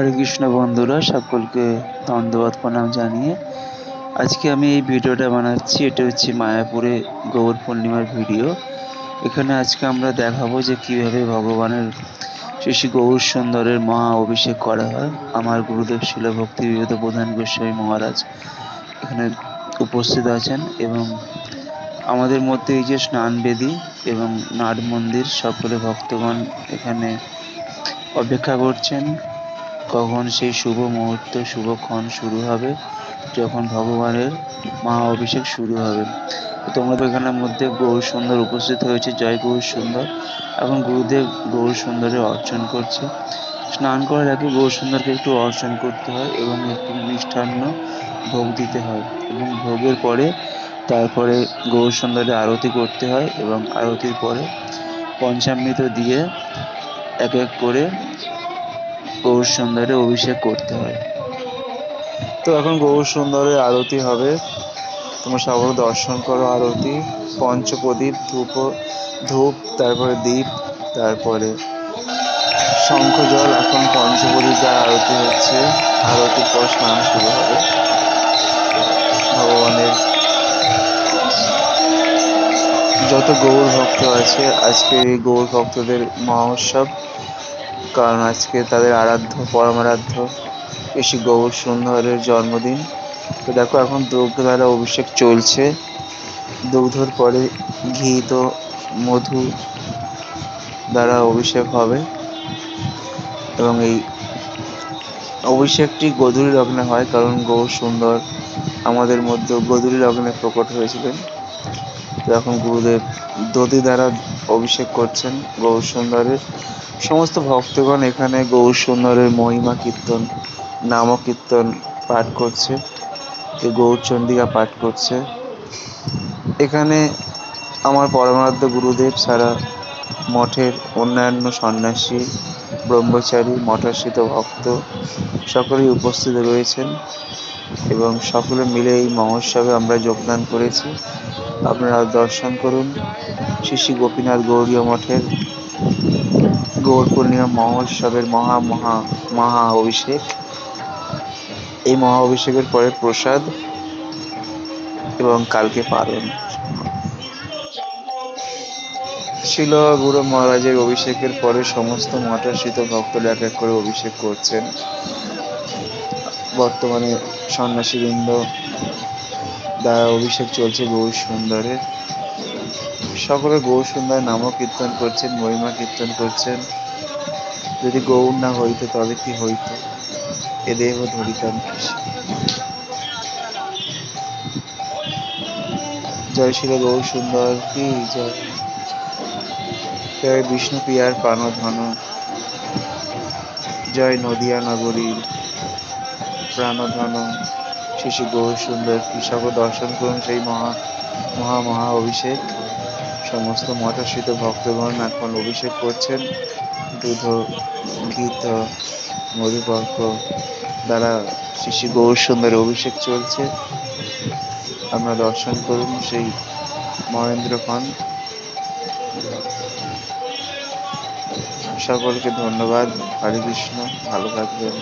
হরে কৃষ্ণ বন্ধুরা, সকলকে ধন্যবাদ, প্রণাম জানিয়ে আজকে আমি এই ভিডিওটা বানাচ্ছি। এটা হচ্ছে মায়াপুরে গৌর পূর্ণিমার ভিডিও। এখানে আজকে আমরা দেখাবো যে কীভাবে ভগবানের শ্রী গৌর সুন্দরের মহা অভিষেক করা হয়। আমার গুরুদেব শিল ভক্তি বিবেদ প্রধান গোস্বামী মহারাজ এখানে উপস্থিত আছেন এবং আমাদের মধ্যে এই যে স্নানবেদী এবং নাট মন্দির, সকলে ভক্তগণ এখানে অপেক্ষা করছেন। কখন সেই শুভ মুহূর্ত, শুভক্ষণ শুরু হবে যখন ভগবানের মহা অভিষেক শুরু হবে। তোমরা এখানের মধ্যে গৌর সুন্দর উপস্থিত হয়েছে। জয় গৌর সুন্দর। এখন গুরুদেব গৌর সুন্দরে অর্চন করছে। স্নান করার আগে গৌর সুন্দরকে একটু অর্চন করতে হয় এবং একটু মিষ্টান্ন ভোগ দিতে হয় এবং ভোগের পরে তারপরে গৌর সুন্দরে আরতি করতে হয় এবং আরতির পরে পঞ্চামৃত দিয়ে এক এক করে গৌর সুন্দরে অভিষেক করতে হয়। তো এখন গৌর সুন্দরের আরতি হবে। তোমরা সকলে দর্শন করো আরতি। পঞ্চপ্রদীপ, ধূপ ধূপ, তারপরে দীপ, তারপরে শঙ্খ জল এখন পঞ্চপ্রদীপ দ্বারা আরতি হচ্ছে। আরতির পর স্নান শুরু হবে। ভগবানের যত গৌর ভক্ত আছে আজকে এই গৌর ভক্তদের মহোৎসব কারণ আজকে তাদের আরাধ্য, পরমারাধ্য, ঋষি গৌর সুন্দরের জন্মদিন। তো দেখো এখন দুগ্ধ দ্বারা অভিষেক চলছে। দুগ্ধর পরে ঘি তো মধু দ্বারা অভিষেক হবে। এবং এই অভিষেকটি গধূলি লগ্নে হয়, কারণ গৌর সুন্দর আমাদের মধ্যে গধূলি লগ্নে প্রকট হয়েছিলেন। তো এখন গুরুদেব দধি দ্বারা অভিষেক করছেন গৌর সুন্দরের। সমস্ত ভক্তগণ এখানে গৌর সুন্দরের মহিমা কীর্তন নাম কীর্তন পাঠ করছে কেউ গৌরচন্ডিকা পাঠ করছে। এখানে আমার পরমারাধ্য গুরুদেব ছাড়া মঠের অন্যান্য সন্ন্যাসী, ব্রহ্মচারী মঠাশ্রিত ভক্ত সকলেই উপস্থিত রয়েছেন এবং সকলে মিলে এই মহোৎসবে আমরা যোগদান করেছি। আপনারা দর্শন করুন। শ্রী গোপীনাথ গৌরীয় মঠের গৌর পূর্ণিমা মহোৎসবের মহা মহা মহা অভিষেক। এই মহা অভিষেকের পরে প্রসাদ এবং কালকে পালন। শিল গুরু মহারাজের অভিষেকের পরে সমস্ত মঠাশ্রিত ভক্তরা এক এক করে অভিষেক করছেন। বর্তমানে সন্ন্যাসীবৃন্দ দ্বারা অভিষেক চলছে গৌর সুন্দরের সকলে গৌর সুন্দর নাম কীর্তন করছেন, মহিমা কীর্তন করছেন। যদি গৌর না হইতো, তবে কি হইতো? এ দেহ ধরিতাম জয় শ্রী গৌর সুন্দর কি জয়। জয় বিষ্ণুপ্রিয়ার প্রাণধন জয় নদিয়া নগরীর প্রাণধন শিশু গৌর সুন্দর কৃষক দর্শন করুন সেই মহা মহা মহা অভিষেক। সমস্ত মঠাশ্রিত ভক্তগণ এখন অভিষেক করছেন। দুধ গীত মধুপর্ক দ্বারা শ্রী শ্রী গৌর সুন্দর অভিষেক চলছে। আমরা দর্শন করুন সেই মহেন্দ্র খান সকলকে ধন্যবাদ। হরে কৃষ্ণ, ভালো থাকবেন।